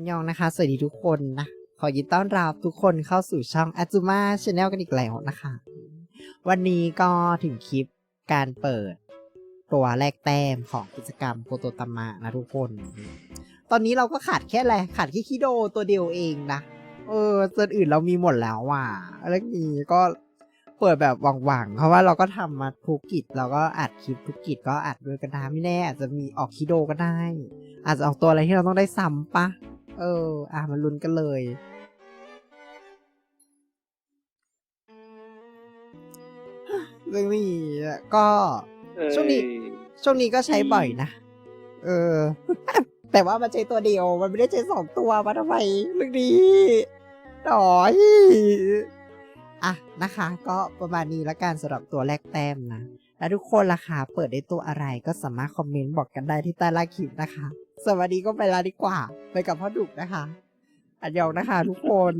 อันยองนะคะ สวัสดีทุกคนนะ ขอยินต้อนรับทุกคนเข้าสู่ช่อง a z u m a Channel กันอีกแล้วนะคะ วันนี้ก็ถึงคลิปการเปิดตัวแรกแต้มของกิจกรรมโคโตตามะนะทุกคน ตอนนี้เราก็ขาดแค่อะไร ขาดแค่คิโดตัวเดียวเองนะ เออส่วนอื่นเรามีหมดแล้วว่ะอะไรนี้ก็เปิดแบบหวังๆ เพราะว่าเราก็ทำมาทุกกิจเราก็อัดคลิปทุกกิจก็อัดด้วยกันได้ไม่แน่ อาจจะมีออกคิโดก็ได้ อาจจะออกตัวอะไรที่เราต้องได้ซ้ำปะ เออ อะมาลุ้นกันเลย เรื่องนี้ก็ช่วงนี้ช่วงนี้ก็ใช้บ่อยนะ เออ แต่ว่ามันใช้ตัวเดียว มันไม่ได้ใช้สองตัวมาทำไมเรื่องนี้หน่อยอะนะคะ ก็ประมาณนี้ละกันสำหรับตัวแรกแต้มนะ แล้วทุกคนล่ะคะเปิดได้ตัวอะไรก็สามารถคอมเมนต์บอกกันได้ที่ใต้ล่างคลิปนะคะ สวัสดีก็ไปลาดีกว่า ไปกับพ่อดุกนะคะอันยองนะคะทุกคน